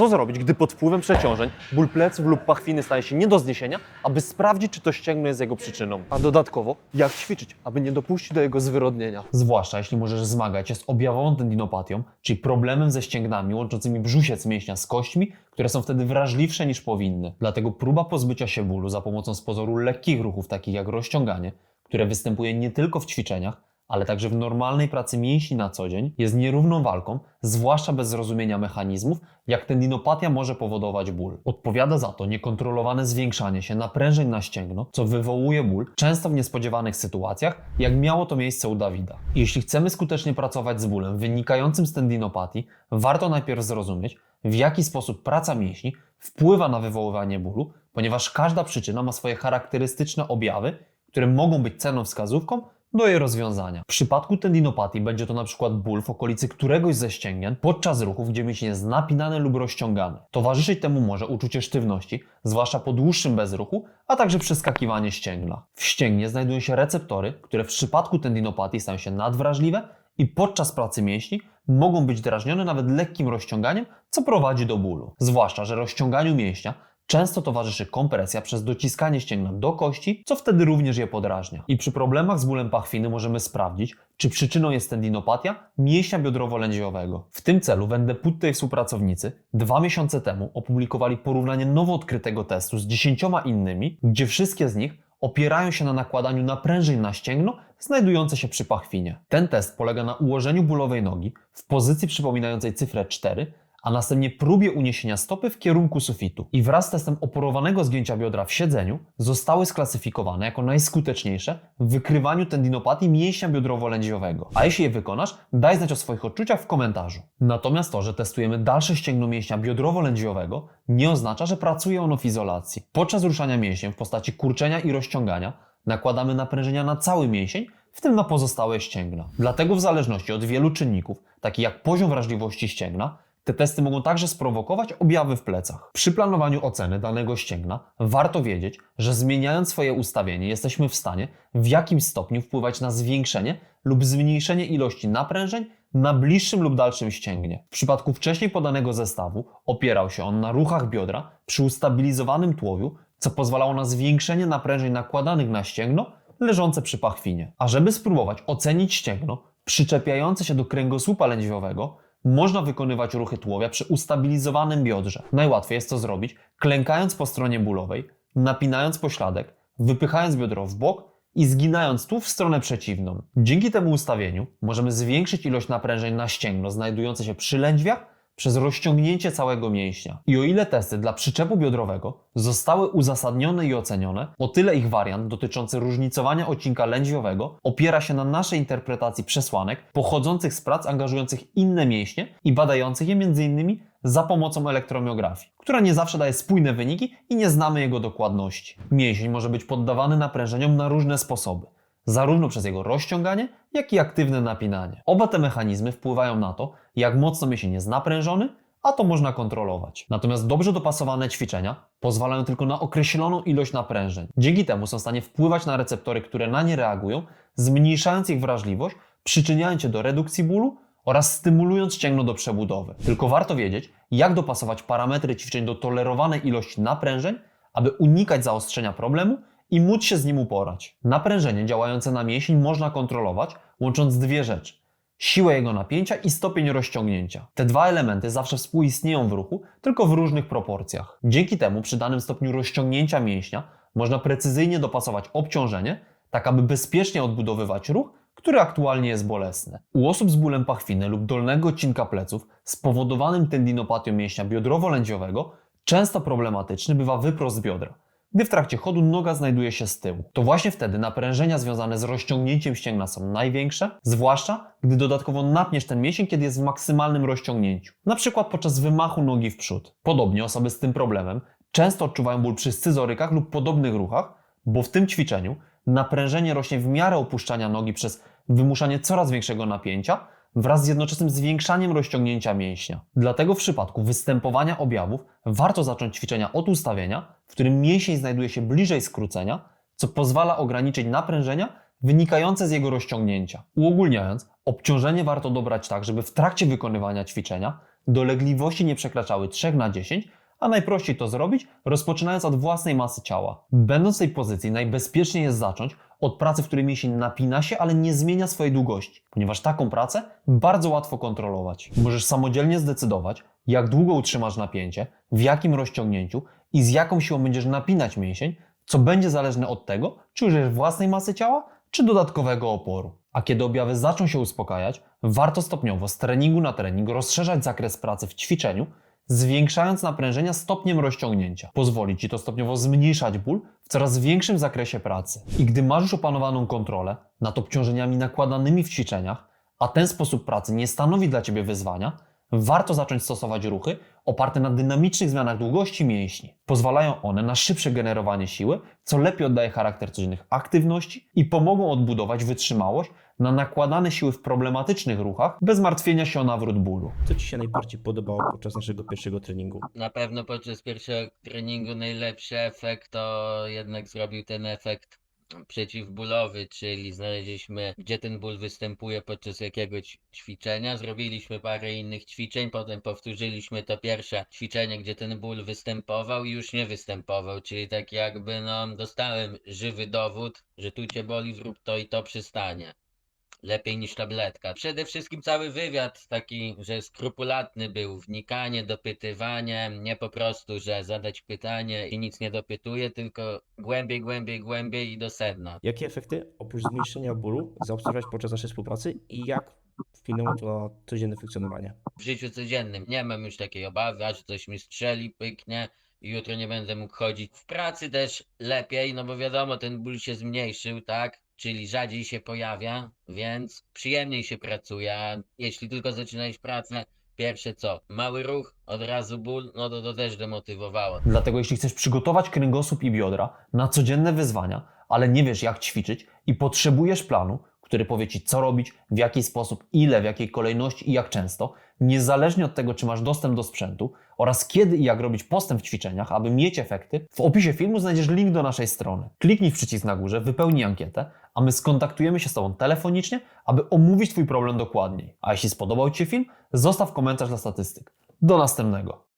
Co zrobić, gdy pod wpływem przeciążeń ból pleców lub pachwiny staje się nie do zniesienia, aby sprawdzić, czy to ścięgno jest jego przyczyną? A dodatkowo, jak ćwiczyć, aby nie dopuścić do jego zwyrodnienia? Zwłaszcza jeśli możesz zmagać się z objawową tendinopatią, czyli problemem ze ścięgnami łączącymi brzusiec mięśnia z kośćmi, które są wtedy wrażliwsze niż powinny. Dlatego próba pozbycia się bólu za pomocą z pozoru lekkich ruchów, takich jak rozciąganie, które występuje nie tylko w ćwiczeniach, ale także w normalnej pracy mięśni na co dzień, jest nierówną walką, zwłaszcza bez zrozumienia mechanizmów, jak tendinopatia może powodować ból. Odpowiada za to niekontrolowane zwiększanie się naprężeń na ścięgno, co wywołuje ból, często w niespodziewanych sytuacjach, jak miało to miejsce u Dawida. Jeśli chcemy skutecznie pracować z bólem wynikającym z tendinopatii, warto najpierw zrozumieć, w jaki sposób praca mięśni wpływa na wywoływanie bólu, ponieważ każda przyczyna ma swoje charakterystyczne objawy, które mogą być cenną wskazówką do jej rozwiązania. W przypadku tendinopatii będzie to przykład ból w okolicy któregoś ze ścięgien podczas ruchów, gdzie mięsień jest napinany lub rozciągany. Towarzyszyć temu może uczucie sztywności, zwłaszcza po dłuższym bezruchu, a także przeskakiwanie ścięgna. W ścięgnie znajdują się receptory, które w przypadku tendinopatii stają się nadwrażliwe i podczas pracy mięśni mogą być drażnione nawet lekkim rozciąganiem, co prowadzi do bólu. Zwłaszcza, że rozciąganiu mięśnia często towarzyszy kompresja przez dociskanie ścięgna do kości, co wtedy również je podrażnia. I przy problemach z bólem pachwiny możemy sprawdzić, czy przyczyną jest tendinopatia mięśnia biodrowo-lędźwiowego. W tym celu w NDPUT tej współpracownicy dwa miesiące temu opublikowali porównanie nowo odkrytego testu z dziesięcioma innymi, gdzie wszystkie z nich opierają się na nakładaniu naprężeń na ścięgno znajdujące się przy pachwinie. Ten test polega na ułożeniu bólowej nogi w pozycji przypominającej cyfrę 4, a następnie próbie uniesienia stopy w kierunku sufitu. I wraz z testem oporowanego zgięcia biodra w siedzeniu zostały sklasyfikowane jako najskuteczniejsze w wykrywaniu tendinopatii mięśnia biodrowo-lędźwiowego. A jeśli je wykonasz, daj znać o swoich odczuciach w komentarzu. Natomiast to, że testujemy dalsze ścięgno mięśnia biodrowo-lędźwiowego, nie oznacza, że pracuje ono w izolacji. Podczas ruszania mięśniem w postaci kurczenia i rozciągania nakładamy naprężenia na cały mięsień, w tym na pozostałe ścięgna. Dlatego w zależności od wielu czynników, takich jak poziom wrażliwości ścięgna, te testy mogą także sprowokować objawy w plecach. Przy planowaniu oceny danego ścięgna warto wiedzieć, że zmieniając swoje ustawienie jesteśmy w stanie w jakimś stopniu wpływać na zwiększenie lub zmniejszenie ilości naprężeń na bliższym lub dalszym ścięgnie. W przypadku wcześniej podanego zestawu opierał się on na ruchach biodra przy ustabilizowanym tułowiu, co pozwalało na zwiększenie naprężeń nakładanych na ścięgno leżące przy pachwinie. A żeby spróbować ocenić ścięgno przyczepiające się do kręgosłupa lędźwiowego, można wykonywać ruchy tułowia przy ustabilizowanym biodrze. Najłatwiej jest to zrobić klękając po stronie bólowej, napinając pośladek, wypychając biodro w bok i zginając tu w stronę przeciwną. Dzięki temu ustawieniu możemy zwiększyć ilość naprężeń na ścięgno znajdujące się przy lędźwiach przez rozciągnięcie całego mięśnia. I o ile testy dla przyczepu biodrowego zostały uzasadnione i ocenione, o tyle ich wariant dotyczący różnicowania odcinka lędźwiowego opiera się na naszej interpretacji przesłanek pochodzących z prac angażujących inne mięśnie i badających je m.in. za pomocą elektromiografii, która nie zawsze daje spójne wyniki i nie znamy jego dokładności. Mięsień może być poddawany naprężeniom na różne sposoby zarówno przez jego rozciąganie, jak i aktywne napinanie. Oba te mechanizmy wpływają na to, jak mocno mięsień jest naprężony, a to można kontrolować. Natomiast dobrze dopasowane ćwiczenia pozwalają tylko na określoną ilość naprężeń. Dzięki temu są w stanie wpływać na receptory, które na nie reagują, zmniejszając ich wrażliwość, przyczyniając się do redukcji bólu oraz stymulując ścięgno do przebudowy. Tylko warto wiedzieć, jak dopasować parametry ćwiczeń do tolerowanej ilości naprężeń, aby unikać zaostrzenia problemu i móc się z nim uporać. Naprężenie działające na mięsień można kontrolować, łącząc dwie rzeczy. Siłę jego napięcia i stopień rozciągnięcia. Te dwa elementy zawsze współistnieją w ruchu, tylko w różnych proporcjach. Dzięki temu przy danym stopniu rozciągnięcia mięśnia można precyzyjnie dopasować obciążenie, tak aby bezpiecznie odbudowywać ruch, który aktualnie jest bolesny. U osób z bólem pachwiny lub dolnego odcinka pleców spowodowanym tendinopatią mięśnia biodrowo-lędźwiowego często problematyczny bywa wyprost biodra gdy w trakcie chodu noga znajduje się z tyłu. To właśnie wtedy naprężenia związane z rozciągnięciem ścięgna są największe, zwłaszcza gdy dodatkowo napniesz ten mięsień, kiedy jest w maksymalnym rozciągnięciu, na przykład podczas wymachu nogi w przód. Podobnie osoby z tym problemem często odczuwają ból przy scyzorykach lub podobnych ruchach, bo w tym ćwiczeniu naprężenie rośnie w miarę opuszczania nogi przez wymuszanie coraz większego napięcia, wraz z jednoczesnym zwiększaniem rozciągnięcia mięśnia. Dlatego w przypadku występowania objawów warto zacząć ćwiczenia od ustawienia, w którym mięsień znajduje się bliżej skrócenia, co pozwala ograniczyć naprężenia wynikające z jego rozciągnięcia. Uogólniając, obciążenie warto dobrać tak, żeby w trakcie wykonywania ćwiczenia dolegliwości nie przekraczały 3 na 10, a najprościej to zrobić, rozpoczynając od własnej masy ciała. Będąc w tej pozycji, najbezpieczniej jest zacząć od pracy, w której mięsień napina się, ale nie zmienia swojej długości, ponieważ taką pracę bardzo łatwo kontrolować. Możesz samodzielnie zdecydować, jak długo utrzymasz napięcie, w jakim rozciągnięciu i z jaką siłą będziesz napinać mięsień, co będzie zależne od tego, czy użyjesz własnej masy ciała, czy dodatkowego oporu. A kiedy objawy zaczną się uspokajać, warto stopniowo z treningu na trening rozszerzać zakres pracy w ćwiczeniu, zwiększając naprężenia stopniem rozciągnięcia. Pozwoli Ci to stopniowo zmniejszać ból w coraz większym zakresie pracy. I gdy masz już opanowaną kontrolę nad obciążeniami nakładanymi w ćwiczeniach, a ten sposób pracy nie stanowi dla Ciebie wyzwania, warto zacząć stosować ruchy oparte na dynamicznych zmianach długości mięśni. Pozwalają one na szybsze generowanie siły, co lepiej oddaje charakter codziennych aktywności i pomogą odbudować wytrzymałość na nakładane siły w problematycznych ruchach bez martwienia się o nawrót bólu. Co Ci się najbardziej podobało podczas naszego pierwszego treningu? Na pewno podczas pierwszego treningu najlepszy efekt to jednak zrobił ten efekt przeciwbólowy, czyli znaleźliśmy, gdzie ten ból występuje podczas jakiegoś ćwiczenia. Zrobiliśmy parę innych ćwiczeń, potem powtórzyliśmy to pierwsze ćwiczenie, gdzie ten ból występował i już nie występował, czyli tak jakby no dostałem żywy dowód, że tu cię boli, zrób to i to przystanie. Lepiej niż tabletka. Przede wszystkim cały wywiad taki, że skrupulatny był, wnikanie, dopytywanie, nie po prostu, że zadać pytanie i nic nie dopytuje, tylko głębiej, głębiej, głębiej i do sedna. Jakie efekty oprócz zmniejszenia bólu zaobserwować podczas naszej współpracy i jak wpłynęło to codzienne funkcjonowanie? W życiu codziennym nie mam już takiej obawy, a że coś mi strzeli, pyknie i jutro nie będę mógł chodzić. W pracy też lepiej, no bo wiadomo, ten ból się zmniejszył, tak? Czyli rzadziej się pojawia, więc przyjemniej się pracuje. A jeśli tylko zaczynałeś pracę, pierwsze co? Mały ruch, od razu ból, no to to też demotywowało. Dlatego jeśli chcesz przygotować kręgosłup i biodra na codzienne wyzwania, ale nie wiesz jak ćwiczyć i potrzebujesz planu, który powie Ci co robić, w jaki sposób, ile, w jakiej kolejności i jak często, niezależnie od tego, czy masz dostęp do sprzętu oraz kiedy i jak robić postęp w ćwiczeniach, aby mieć efekty, w opisie filmu znajdziesz link do naszej strony. Kliknij w przycisk na górze, wypełnij ankietę, a my skontaktujemy się z Tobą telefonicznie, aby omówić Twój problem dokładniej. A jeśli spodobał Ci się film, zostaw komentarz dla statystyk. Do następnego.